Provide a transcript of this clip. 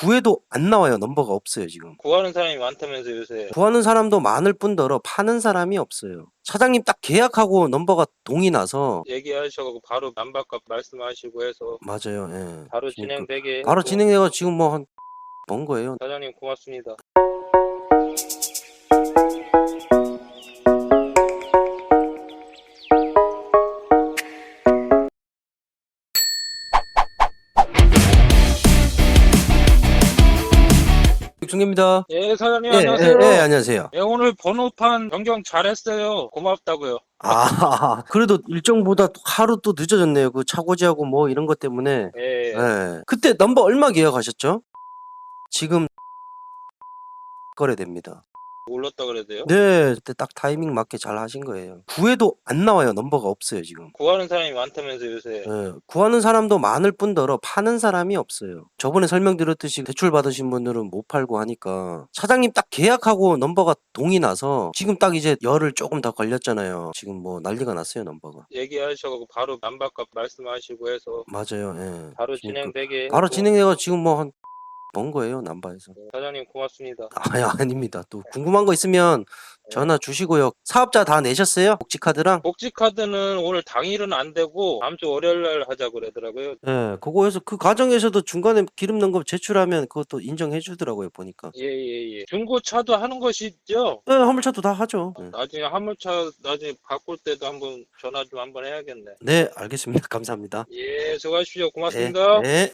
구해도 안 나와요. 넘버가 없어요, 지금. 구하는 사람이 많다면서 요새. 구하는 사람도 많을 뿐더러 파는 사람이 없어요. 사장님 딱 계약하고 넘버가 동이 나서 얘기하셔가지고 바로 남바값 말씀하시고 해서 맞아요. 예. 바로 지금 진행되게. 그- 바로 했고. 진행해가 지금 뭐 한 번 거예요. 사장님 고맙습니다. 중입니다. 예 사장님 예, 안녕하세요. 예, 예, 안녕하세요. 예, 오늘 번호판 변경 잘했어요. 고맙다고요. 아, 그래도 일정보다 하루 또 늦어졌네요. 그 차고지하고 뭐 이런 것 때문에. 예. 예. 그때 넘버 얼마 계약하셨죠? 지금 거래됩니다. 올랐다 그래야 돼요. 네, 그때 딱 타이밍 맞게 잘 하신 거예요. 구해도 안 나와요. 넘버가 없어요, 지금. 구하는 사람이 많다면서 요새. 예, 구하는 사람도 많을 뿐더러 파는 사람이 없어요. 저번에 설명드렸듯이 대출 받으신 분들은 못 팔고 하니까 사장님 딱 계약하고 넘버가 동이 나서 지금 딱 이제 열을 조금 더 걸렸잖아요. 지금 뭐 난리가 났어요, 넘버가. 얘기하셔가지고 바로 남바값 말씀하시고 해서 맞아요. 예. 바로 지금 그- 진행되게. 바로 했고. 진행해가 지금 뭐 한 번 거예요, 남바에서. 예, 사장님 고맙습니다. 아니, 아닙니다. 또 궁금한 거 있으면 전화 주시고요. 사업자 다 내셨어요? 복지 카드랑? 복지 카드는 오늘 당일은 안 되고 다음 주 월요일 날 하자 그러더라고요. 예, 그거 해서 그 과정에서도 중간에 기름 넣은 거 제출하면 그것도 인정해 주더라고요, 보니까. 예예예. 중고차도 하는 것이죠. 예, 화물차도 다 하죠. 예. 나중에 화물차 나중에 바꿀 때도 한번 전화 좀 한번 해야겠네. 네, 알겠습니다. 감사합니다. 예, 수고하십시오. 고맙습니다. 네. 네.